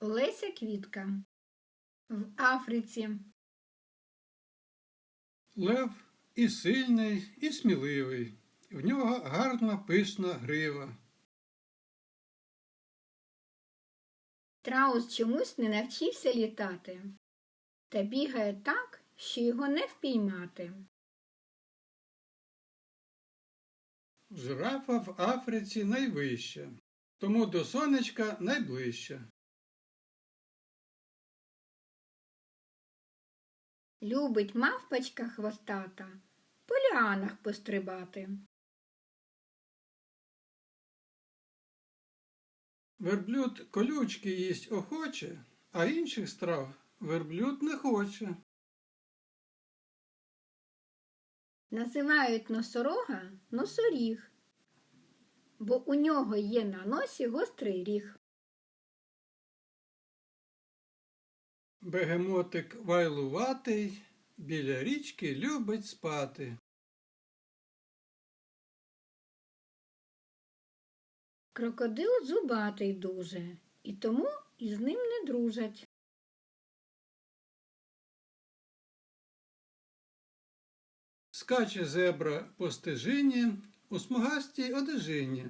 Леся Квітка. В Африці. Лев і сильний, і сміливий. В нього гарна пишна грива. Траус чомусь не навчився літати. Та бігає так, що його не впіймати. Жирафа в Африці найвища, тому до сонечка найближча. Любить мавпочка хвостата по ліанах пострибати. Верблюд колючки їсть охоче, а інших страв верблюд не хоче. Називають носорога носоріг, бо у нього є на носі гострий ріг. Бегемотик вайлуватий, біля річки любить спати. Крокодил зубатий дуже, і тому із ним не дружать. Скаче зебра по стежині у смугастій одежині.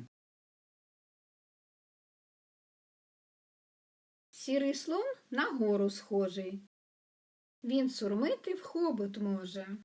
Сірий слон на гору схожий. Він сурмити в хобот може.